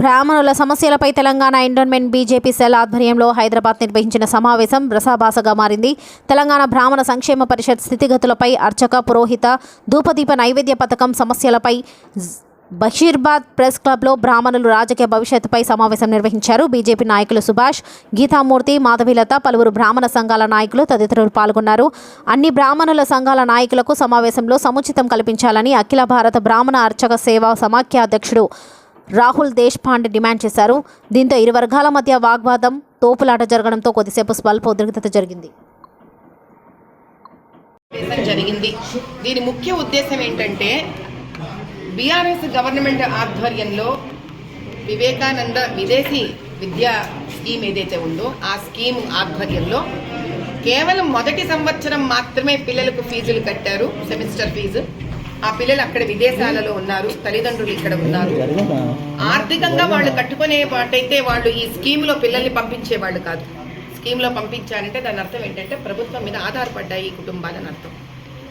బ్రాహ్మణుల సమస్యలపై Telangana endowment BJP cell ఆధ్వర్యంలో హైదరాబాద్ నిర్వహించిన సమావేశం రసాభాసగా మారింది. తెలంగాణ బ్రాహ్మణ సంక్షేమ పరిషత్ స్థితిగతులపై అర్చక పురోహిత ధూపదీప నైవేద్య పథకం సమస్యలపై బషీర్బాద్ ప్రెస్ క్లబ్లో బ్రాహ్మణులు రాజకీయ భవిష్యత్తుపై సమావేశం నిర్వహించారు. బీజేపీ నాయకులు సుభాష్ గీతామూర్తి మాధవిలత పలువురు బ్రాహ్మణ సంఘాల నాయకులు తదితరులు పాల్గొన్నారు. అన్ని బ్రాహ్మణుల సంఘాల నాయకులకు సమావేశంలో సముచితం కల్పించాలని అఖిల భారత బ్రాహ్మణ అర్చక సేవా సమాఖ్య అధ్యక్షుడు రాహుల్ దేశ్పాండే డిమాండ్ చేశారు. దీంతో ఇరు వర్గాల మధ్య వాగ్వాదం తోపులాట జరగడంతో కొద్దిసేపు స్వల్ప ఉద్రిక్తత జరిగింది. జరిగింది. దీని ముఖ్య ఉద్దేశం ఏంటంటే బీఆర్ఎస్ గవర్నమెంట్ ఆధ్వర్యంలో వివేకానంద విదేశీ విద్యా స్కీమ్ ఏదైతే ఉందో ఆ స్కీమ్ ఆధ్వర్యంలో కేవలం మొదటి సంవత్సరం మాత్రమే పిల్లలకు ఫీజులు కట్టారు సెమిస్టర్ ఫీజు. ఆ పిల్లలు అక్కడ విదేశాలలో ఉన్నారు తల్లిదండ్రులు ఇక్కడ ఉన్నారు. ఆర్థికంగా వాళ్ళు కట్టుకునే వాటైతే వాళ్ళు ఈ స్కీమ్లో పిల్లల్ని పంపించే వాళ్ళు కాదు. స్కీమ్లో పంపించారంటే దాని అర్థం ఏంటంటే ప్రభుత్వం మీద ఆధారపడ్డాయి ఈ కుటుంబాలని అర్థం.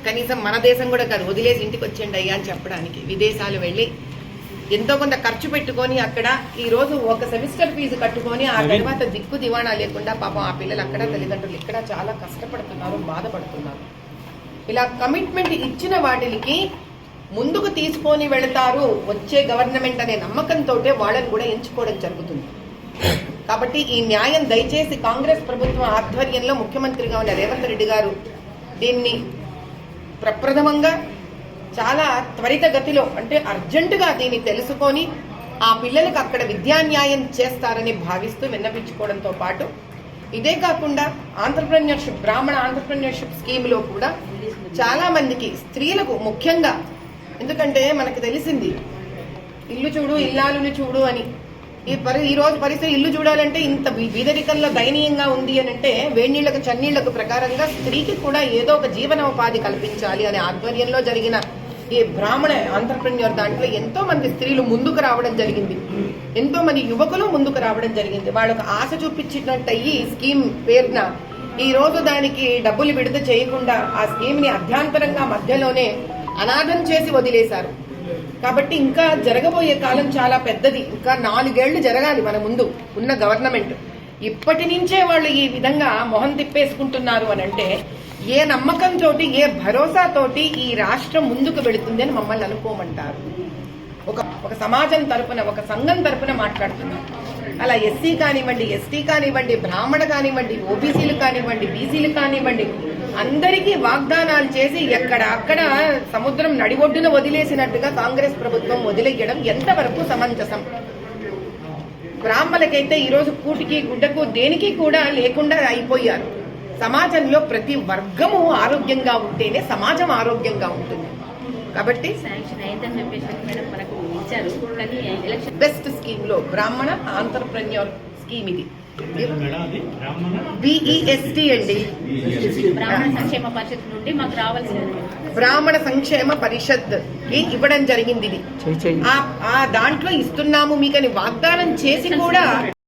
కనీసం మన దేశం కూడా కాదు వదిలేసి ఇంటికి వచ్చేయండి అయ్యా అని చెప్పడానికి విదేశాలు వెళ్ళి ఎంతో కొంత ఖర్చు పెట్టుకొని అక్కడ ఈ రోజు ఒక సెమిస్టర్ ఫీజు కట్టుకొని ఆ తర్వాత దిక్కు దివాణా లేకుండా పాపం ఆ పిల్లలు అక్కడ తల్లిదండ్రులు ఇక్కడ చాలా కష్టపడుతున్నారు బాధపడుతున్నారు. ఇలా కమిట్మెంట్ ఇచ్చిన వాటికి ముందుకు తీసుకొని వెళతారు వచ్చే గవర్నమెంట్ అనే నమ్మకంతో వాళ్ళని కూడా ఎంచుకోవడం జరుగుతుంది. కాబట్టి ఈ న్యాయం దయచేసి కాంగ్రెస్ ప్రభుత్వం ఆధ్వర్యంలో ముఖ్యమంత్రిగా ఉన్న రేవంత్ రెడ్డి గారు దీన్ని ప్రప్రథమంగా చాలా త్వరిత గతిలో అంటే అర్జెంటుగా దీన్ని తెలుసుకొని ఆ పిల్లలకు అక్కడ విద్యా న్యాయం చేస్తారని భావిస్తూ విన్నపించుకోవడంతో పాటు ఇదే కాకుండా ఆంటర్ప్రెన్యూర్షిప్ బ్రాహ్మణ ఆంటర్ప్రెన్యూర్షిప్ స్కీమ్లో కూడా చాలా మందికి స్త్రీలకు ముఖ్యంగా. ఎందుకంటే మనకు తెలిసింది ఇల్లు చూడు ఇల్లాలుని చూడు అని. ఈ పరి ఈ రోజు పరిస్థితి ఇల్లు చూడాలంటే ఇంత బీదరికంలో దయనీయంగా ఉంది అని అంటే వేణీళ్ళకు చన్నీళ్ళకు ప్రకారంగా స్త్రీకి కూడా ఏదో ఒక జీవనోపాధి కల్పించాలి అనే ఆధ్వర్యంలో జరిగిన ఈ బ్రాహ్మణ ఆంటర్ప్రెన్యూర్ దాంట్లో ఎంతో మంది స్త్రీలు ముందుకు రావడం జరిగింది. ఎంతో మంది యువకులు ముందుకు రావడం జరిగింది. వాళ్ళకు ఆశ చూపించినట్టు అయ్యి స్కీమ్ పేరున ఈ రోజు దానికి డబ్బులు విడుదల చేయకుండా ఆ స్కీమ్ని మధ్యలోనే అనాథం చేసి వదిలేశారు. కాబట్టి ఇంకా జరగబోయే కాలం చాలా పెద్దది. ఇంకా నాలుగేళ్ళు జరగాలి మన ముందు ఉన్న గవర్నమెంట్. ఇప్పటి నుంచే వాళ్ళు ఈ విధంగా మొహం తిప్పేసుకుంటున్నారు అని అంటే ఏ నమ్మకంతో ఏ భరోసాతోటి ఈ రాష్ట్రం ముందుకు వెళుతుంది అని మమ్మల్ని అనుకోమంటారు. ఒక ఒక సమాజం తరపున ఒక సంఘం తరపున మాట్లాడుతున్నారు అలా ఎస్సీ కానివ్వండి ఎస్టీ కానివ్వండి బ్రాహ్మణ కానివ్వండి ఓబీసీలు కానివ్వండి బీసీలు కానివ్వండి అందరికీ వాగ్దానాలు చేసి ఎక్కడ అక్కడ సముద్రం నడిబొడ్డున వదిలేసినట్టుగా కాంగ్రెస్ ప్రభుత్వం వదిలేయడం ఎంతవరకు సమంజసం? బ్రాహ్మణులకైతే ఈరోజు కూటికి గుడ్డకు దేనికి కూడా లేకుండా అయిపోయారు. సమాజంలో ప్రతి వర్గము ఆరోగ్యంగా ఉంటేనే సమాజం ఆరోగ్యంగా ఉంటుంది. కాబట్టి శాంక్షన్ అయిందని చెప్పేసి మేడం మనకు ఇచ్చారు. కానీ ఎలక్షన్ బెస్ట్ స్కీమ్లో బ్రాహ్మణ ఆంటర్ప్రెన్యూర్ స్కీమ్ ఇది. బిఈఎస్టి అండి. బ్రాహ్మణ సంక్షేమ పరిషత్ నుండి మాకు రావాల్సింది. బ్రాహ్మణ సంక్షేమ పరిషత్కి ఇవ్వడం జరిగింది ఇది. ఆ- ఆ దాంట్లో ఇస్తున్నాము మీకని వాగ్దానం చేసి కూడా